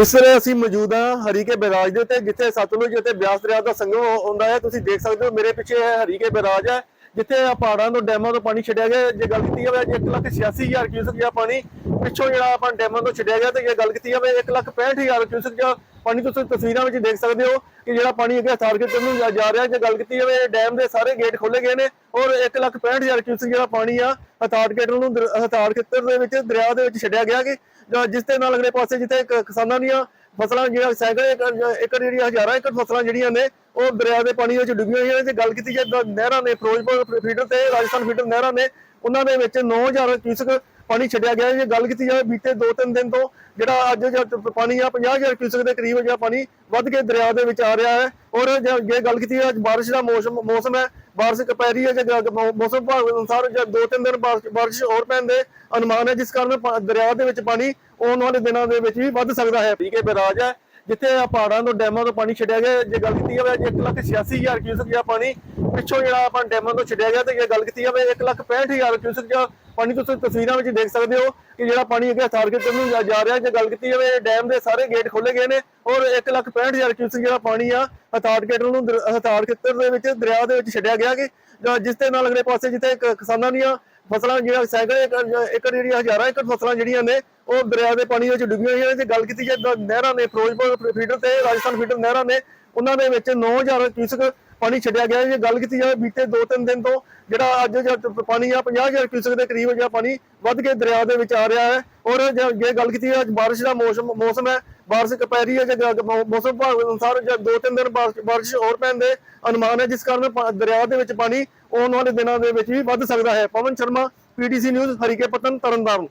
ਇਸ ਵੇਲੇ ਅਸੀਂ ਮੌਜੂਦ ਹਾਂ ਹਰੀਕੇ ਬੈਰਾਜ ਦੇ ਉੱਤੇ, ਜਿੱਥੇ ਸਤਲੁਜ ਅਤੇ ਬਿਆਸ ਦਰਿਆ ਦਾ ਸੰਗਮ ਹੋ- ਹੁੰਦਾ ਹੈ। ਤੁਸੀਂ ਦੇਖ ਸਕਦੇ ਹੋ, ਮੇਰੇ ਪਿੱਛੇ ਹੈ ਹਰੀਕੇ ਬੈਰਾਜ ਹੈ, ਜਿੱਥੇ ਪਹਾੜਾਂ ਤੋਂ ਡੈਮਾਂ ਤੋਂ ਪਾਣੀ ਛੱਡਿਆ ਗਿਆ। ਜੇ ਗੱਲ ਕੀਤੀ ਜਾਵੇ, ਅੱਜ 186000 ਕਿਊਸਕ ਜਿਹੜਾ ਪਾਣੀ ਪਿੱਛੋਂ ਜਿਹੜਾ ਆਪਾਂ ਡੈਮਾਂ ਤੋਂ ਛੱਡਿਆ ਗਿਆ, ਤੇ ਜੇ ਗੱਲ ਕੀਤੀ ਜਾਵੇ 165000 ਕਿਊਸਕ ਜਿਹੜਾ ਪਾਣੀ ਤੁਸੀਂ ਤਸਵੀਰਾਂ ਵਿੱਚ ਦੇਖ ਸਕਦੇ ਹੋ ਕਿ ਜਿਹੜਾ ਪਾਣੀ ਅੱਗੇ ਸਾਰਕਿਟ ਨੂੰ ਜਾ ਰਿਹਾ, ਜੇ ਗੱਲ ਕੀਤੀ ਜਾਵੇ ਡੈਮ ਦੇ ਸਾਰੇ ਗੇਟ ਖੋਲੇ ਗਏ ਨੇ ਔਰ 165000 ਕਿਊਸਕ ਜਿਹੜਾ ਪਾਣੀ ਆ ਹਥਾੜ ਗੇਟ ਨੂੰ ਦਰ- ਹਥਾੜ ਖੇਤਰ ਦੇ ਵਿੱਚ, ਦਰਿਆ ਦੇ ਵਿੱਚ ਛੱਡਿਆ ਗਿਆ ਕਿ ਜਿਸ ਦੇ ਨਾਲ ਅਗਲੇ ਪਾਸੇ ਜਿੱਥੇ ਕਿਸਾਨਾਂ ਦੀਆਂ ਫਸਲਾਂ ਜਿਹੜਾ ਸੈਂਕੜੇ ਏਕੜ ਏਕੜ ਜਿਹੜੀਆਂ, ਹਜ਼ਾਰਾਂ ਏਕੜ ਫਸਲਾਂ ਜਿਹੜੀਆਂ ਨੇ, ਉਹ ਦਰਿਆ ਦੇ ਪਾਣੀ ਵਿੱਚ ਡੁੱਬੀਆਂ ਹੋਈਆਂ ਨੇ। ਜੇ ਗੱਲ ਕੀਤੀ ਜਾਏ ਨਹਿਰਾਂ ਨੇ, ਫਿਰੋਜ਼ਪੁਰ ਫੀਡਰ ਤੇ ਰਾਜਸਥਾਨ ਫੀਡਰ ਨਹਿਰਾਂ ਨੇ, ਉਹਨਾਂ ਦੇ ਵਿੱਚ 9000 ਕਿਊਸਕ ਪਾਣੀ ਛੱਡਿਆ ਗਿਆ। ਜੇ ਗੱਲ ਕੀਤੀ ਜਾਵੇ ਬੀਤੇ 2-3 ਦਿਨ ਤੋਂ, ਜਿਹੜਾ ਅੱਜ ਜਿਹੜਾ ਪਾਣੀ ਆ 50000 ਕਿਊਸਕ ਦੇ ਕਰੀਬ ਜਿਹੜਾ ਪਾਣੀ ਵੱਧ ਕੇ ਦਰਿਆ ਦੇ ਵਿੱਚ ਆ ਰਿਹਾ ਹੈ। ਔਰ ਜੇ ਗੱਲ ਕੀਤੀ ਜਾਵੇ ਅੱਜ ਬਾਰਿਸ਼ ਦਾ ਮੌਸਮ ਮੌਸਮ ਹੈ, ਬਾਰਿਸ਼ ਪੈ ਰਹੀ ਹੈ, ਜੇ ਮੌਸਮ ਵਿਭਾਗ ਅਨੁਸਾਰ ਜੇ 2-3 ਦਿਨ ਬਾਰਿਸ਼ ਹੋਰ ਪੈਣ ਦੇ ਅਨੁਮਾਨ ਹੈ, ਜਿਸ ਕਾਰਨ ਦਰਿਆ ਦੇ ਵਿੱਚ ਪਾਣੀ ਆਉਣ ਵਾਲੇ ਦਿਨਾਂ ਦੇ ਵਿੱਚ ਵੀ ਵੱਧ ਸਕਦਾ ਹੈ। ਠੀਕ ਹੈ, ਬਰਾਜ ਹੈ। ਜਿੱਥੇ ਆ ਪਹਾੜਾਂ ਤੋਂ ਡੈਮਾਂ ਤੋਂ ਪਾਣੀ ਛੱਡਿਆ ਗਿਆ, ਜੇ ਗੱਲ ਕੀਤੀ ਜਾਵੇ ਅੱਜ 186000 ਕਿਊਸਕ ਜਿਹੜਾ ਪਾਣੀ ਪਿੱਛੋਂ ਜਿਹੜਾ ਆਪਾਂ ਡੈਮਾਂ ਤੋਂ ਛੱਡਿਆ ਗਿਆ, ਤੇ ਜੇ ਗੱਲ ਕੀਤੀ ਜਾਵੇ 165000 ਕਿਊਸਕ ਜਿਹੜਾ ਪਾਣੀ ਤੁਸੀਂ ਤਸਵੀਰਾਂ ਵਿੱਚ ਦੇਖ ਸਕਦੇ ਹੋ ਕਿ ਜਿਹੜਾ ਪਾਣੀ ਅੱਗੇ ਸਾਰਕਿਟ ਨੂੰ ਜਾ ਰਿਹਾ, ਜੇ ਗੱਲ ਕੀਤੀ ਜਾਵੇ ਡੈਮ ਦੇ ਸਾਰੇ ਗੇਟ ਖੋਲੇ ਗਏ ਨੇ ਔਰ 165000 ਕਿਊਸਕ ਜਿਹੜਾ ਪਾਣੀ ਆ ਹਥਾੜ ਗੇਟ ਨੂੰ ਦਰ- ਹਥਾੜ ਖੇਤਰ ਦੇ ਵਿੱਚ, ਦਰਿਆ ਦੇ ਵਿੱਚ ਛੱਡਿਆ ਗਿਆ ਕਿ ਜਾਂ ਜਿਸ ਦੇ ਨਾਲ ਅਗਲੇ ਪਾਸੇ ਜਿੱਥੇ ਕਿਸਾਨਾਂ ਦੀਆਂ ਫਸਲਾਂ ਜਿਹੜਾ ਸੈਂਕੜੇ ਏਕੜ ਜਿਹੜੀਆਂ ਹਜ਼ਾਰਾਂ ਏਕੜ ਫਸਲਾਂ ਜਿਹੜੀਆਂ ਨੇ, ਉਹ ਦਰਿਆ ਦੇ ਪਾਣੀ ਵਿੱਚ ਡੁੱਬੀਆਂ ਹੋਈਆਂ ਨੇ। ਜੇ ਗੱਲ ਕੀਤੀ ਜਾਏ ਨਹਿਰਾਂ ਨੇ, ਫਿਰੋਜ਼ਪੁਰ ਫੀਡਰ ਤੇ ਰਾਜਸਥਾਨ ਫੀਡਰ ਨਹਿਰਾਂ ਨੇ, ਉਹਨਾਂ ਦੇ ਵਿੱਚ 9000 ਕਿਊਸਕ ਪਾਣੀ ਛੱਡਿਆ ਗਿਆ ਜੇ ਗੱਲ ਕੀਤੀ ਜਾਵੇ ਬੀਤੇ 2-3 ਦਿਨ ਤੋਂ, ਜਿਹੜਾ ਅੱਜ ਪਾਣੀ ਆ 50000 ਕਿਊਸਕ ਦੇ ਕਰੀਬ ਜਿਹੜਾ ਪਾਣੀ ਵੱਧ ਕੇ ਦਰਿਆ ਦੇ ਵਿੱਚ ਆ ਰਿਹਾ ਹੈ। ਔਰ ਜੇ ਗੱਲ ਕੀਤੀ ਜਾਵੇ ਅੱਜ ਬਾਰਿਸ਼ ਦਾ ਮੌਸਮ ਮੌਸਮ ਹੈ ਬਾਰਿਸ਼ ਪੈ ਰਹੀ ਹੈ ਜਾਂ ਮੌਸਮ ਵਿਭਾਗ ਅਨੁਸਾਰ ਜੇ 2-3 ਦਿਨ ਬਾਰਿਸ਼ ਹੋਰ ਪੈਣ ਦੇ ਅਨੁਮਾਨ ਹੈ, ਜਿਸ ਕਾਰਨ ਦਰਿਆ ਦੇ ਵਿੱਚ ਪਾਣੀ ਆਉਣ ਵਾਲੇ ਦਿਨਾਂ ਦੇ ਵਿੱਚ ਵੀ ਵੱਧ ਸਕਦਾ ਹੈ। Pawan Sharma, PTC news, Harike Pattan, Tarn Taran.